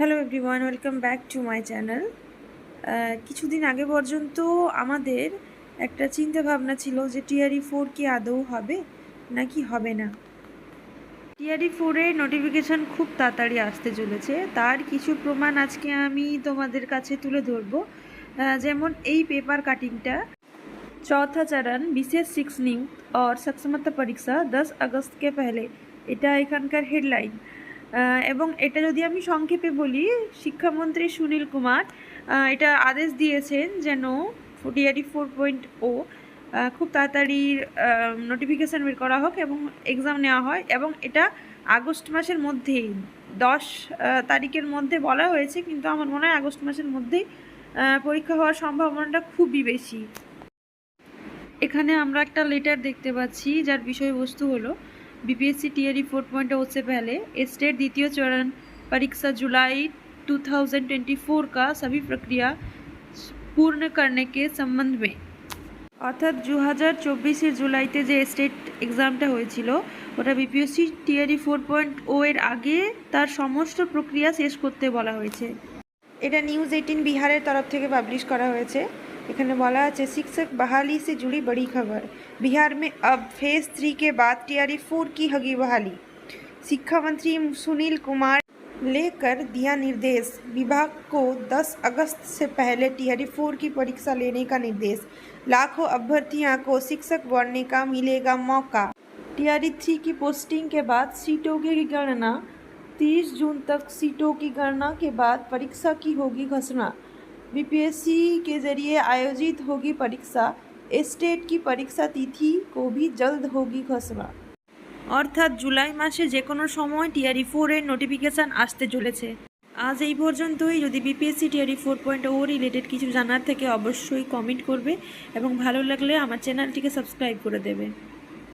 hello everyone welcome back to my channel কিছুদিন আগে পর্যন্ত আমাদের একটা চিন্তা ভাবনা ছিল যে টিআরই ফোর কি আদৌ হবে নাকি হবে না টিআরই ফোরের নোটিফিকেশান খুব তাড়াতাড়ি আসতে চলেছে তার কিছু প্রমাণ আজকে আমি তোমাদের কাছে তুলে ধরবো আহ, যেমন এই পেপার কাটিংটা चौथा चरण विशेष शिक्षणिक और सक्षमता परीक्षा দশ আগস্টকে পেহলে এটা এখানকার হেডলাইন এবং এটা যদি আমি সংক্ষেপে বলি, শিক্ষামন্ত্রী সুনীল কুমার এটা আদেশ দিয়েছেন যেন ডিআরডি ফোর পয়েন্ট ও খুব তাড়াতাড়ি নোটিফিকেশান বের করা হোক এবং এক্সাম নেওয়া হয় এবং এটা আগস্ট মাসের মধ্যেই, দশ তারিখের মধ্যে বলা হয়েছে কিন্তু আমার মনে হয় আগস্ট মাসের মধ্যেই পরীক্ষা হওয়ার সম্ভাবনাটা খুবই বেশি। এখানে আমরা একটা লেটার দেখতে পাচ্ছি, যার বিষয়বস্তু হলো बीपीएससी टीआरई फोर पॉइंट से पहले स्टेट द्वितीय चरण परीक्षा जुलाई 2024 का सभी प्रक्रिया पूर्ण करने के संबंध में অর্থাৎ দু হাজার চব্বিশের জুলাইতে যে স্টেট এক্সামটা হয়েছিল ওটা BPSC TRE four point o এর আগে তার সমস্ত প্রক্রিয়া শেষ করতে বলা হয়েছে এটা নিউজ এইটিন বিহারের তরফ থেকে পাবলিশ করা হয়েছে এখানে বলা আছে शिक्षक बहाली से जुड़ी बड़ी खबर बिहार में अब फेज थ्री के बाद टीआरई फोर की होगी बहाली शिक्षा मंत्री सुनील कुमार लेकर दिया निर्देश विभाग को 10 अगस्त से पहले टीआरई फोर की परीक्षा लेने का निर्देश लाखों अभ्यर्थियों को शिक्षक बनने का मिलेगा मौका टीआरई थ्री की पोस्टिंग के बाद सीटों की गणना 30 जून तक सीटों की गणना के बाद परीक्षा की होगी घोषणा बीपीएससी के जरिए आयोजित होगी परीक्षा स्टेट की परीक्षा तिथि को भी जल्द होगी घोषणा অর্থাৎ জুলাই মাসে যে কোনো সময় টিআরই ফোরের নোটিফিকেশান আসতে চলেছে আজ এই পর্যন্তই যদি BPSC TRE four point o related কিছু জানার থেকে অবশ্যই কমেন্ট করবে এবং ভালো লাগলে আমার চ্যানেলটিকে সাবস্ক্রাইব করে দেবে